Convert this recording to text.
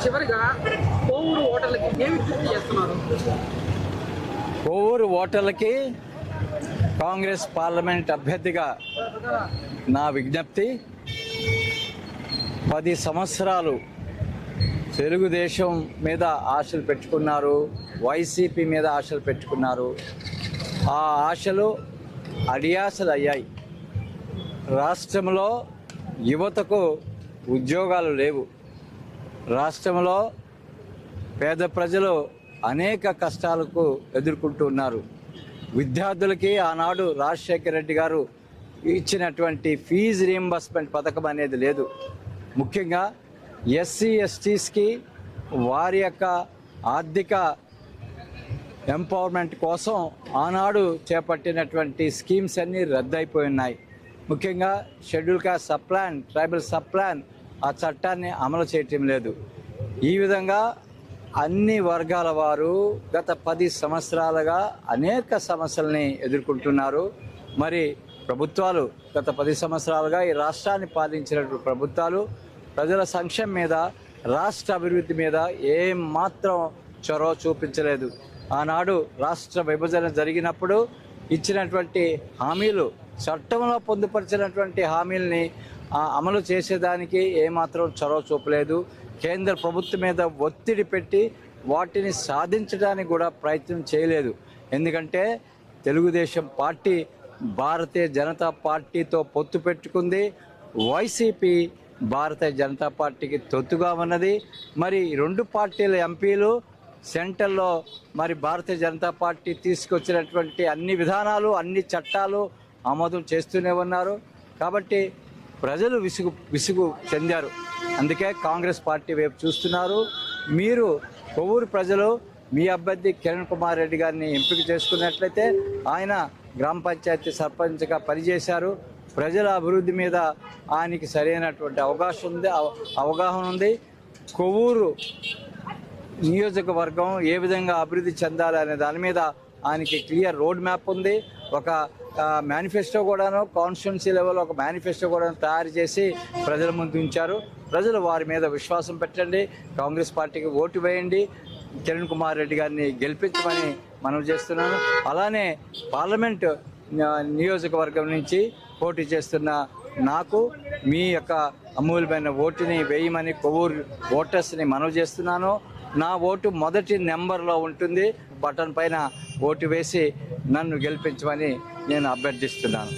చివరిగా కోవూరు ఓటర్లకి ఏమి విజ్ఞప్తి చేస్తున్నారు? కోవూరు ఓటర్లకి కాంగ్రెస్ పార్లమెంట్ అభ్యర్థిగా నా విజ్ఞప్తి పది సంవత్సరాలు తెలుగుదేశం మీద ఆశలు పెట్టుకున్నారు వైసీపీ మీద ఆశలు పెట్టుకున్నారు. ఆ ఆశలు అడియాసలు అయ్యాయి రాష్ట్రంలో యువతకు ఉద్యోగాలు లేవు. రాష్ట్రంలో పేద ప్రజలు అనేక కష్టాలకు ఎదుర్కొంటూ ఉన్నారు. విద్యార్థులకి ఆనాడు రాజశేఖర రెడ్డి గారు ఇచ్చినటువంటి ఫీజు రీంబర్స్మెంట్ పథకం అనేది లేదు. ముఖ్యంగా ఎస్సీ ఎస్టీస్కి వారి యొక్క ఆర్థిక ఎంపవర్మెంట్ కోసం ఆనాడు చేపట్టినటువంటి స్కీమ్స్ అన్నీ రద్దయిపోయి ఉన్నాయి. ముఖ్యంగా schedule caste subplan tribal subplan ఆ చట్టాన్ని అమలు చేయటం లేదు. ఈ విధంగా అన్ని వర్గాల వారు గత పది సంవత్సరాలుగా అనేక సమస్యల్ని ఎదుర్కొంటున్నారు. మరి ప్రభుత్వాలు గత పది సంవత్సరాలుగా ఈ రాష్ట్రాన్ని పాలించినటువంటి ప్రభుత్వాలు ప్రజల సంక్షేమం మీద రాష్ట్ర అభివృద్ధి మీద ఏం మాత్రం చొరవ చూపించలేదు. ఆనాడు రాష్ట్ర విభజన జరిగినప్పుడు ఇచ్చినటువంటి హామీలు చట్టంలో పొందుపరిచినటువంటి హామీల్ని అమలు చేసేదానికి ఏమాత్రం చొరవ చూపలేదు. కేంద్ర ప్రభుత్వం మీద ఒత్తిడి పెట్టి వాటిని సాధించడానికి కూడా ప్రయత్నం చేయలేదు. ఎందుకంటే తెలుగుదేశం పార్టీ భారతీయ జనతా పార్టీతో పొత్తు పెట్టుకుంది. వైసీపీ భారతీయ జనతా పార్టీకి తొత్తుగా ఉన్నది. మరి రెండు పార్టీల ఎంపీలు సెంటర్లో మరి భారతీయ జనతా పార్టీ తీసుకొచ్చినటువంటి అన్ని విధానాలు అన్ని చట్టాలు ఆమోదం చేస్తూనే ఉన్నారు. కాబట్టి ప్రజలు విసుగు విసుగు చెందారు. అందుకే కాంగ్రెస్ పార్టీ వైపు చూస్తున్నారు. మీరు కొవ్వూరు ప్రజలు మీ అభ్యర్థి కిరణ్ కుమార్ రెడ్డి గారిని ఎంపిక చేసుకున్నట్లయితే ఆయన గ్రామ పంచాయతీ సర్పంచ్గా పనిచేశారు. ప్రజల అభివృద్ధి మీద ఆయనకి సరైనటువంటి అవకాశం ఉంది అవ- అవగాహన ఉంది. కొవ్వూరు నియోజకవర్గం ఏ విధంగా అభివృద్ధి చెందాలి అనే దాని మీద ఆయనకి క్లియర్ రోడ్ మ్యాప్ ఉంది. ఒక మేనిఫెస్టో కూడాను కాన్స్టిట్యున్సీ లెవెల్ ఒక మేనిఫెస్టో కూడా తయారు చేసి ప్రజల ముందు ఉంచారు. ప్రజలు వారి మీద విశ్వాసం పెట్టండి. కాంగ్రెస్ పార్టీకి ఓటు వేయండి. కిరణ్ కుమార్ రెడ్డి గారిని గెలిపించమని మనం చేస్తున్నాను. అలానే పార్లమెంట్ నియోజకవర్గం నుంచి పోటీ చేస్తున్న నాకు మీ యొక్క అమూల్యమైన ఓటుని వేయమని కొవ్వూరు ఓటర్స్ని మనవి చేస్తున్నాను. నా ఓటు మొదటి నెంబర్లో ఉంటుంది. బటన్ పైన ఓటు వేసి నన్ను గెలిపించమని నేను అభ్యర్థిస్తున్నాను.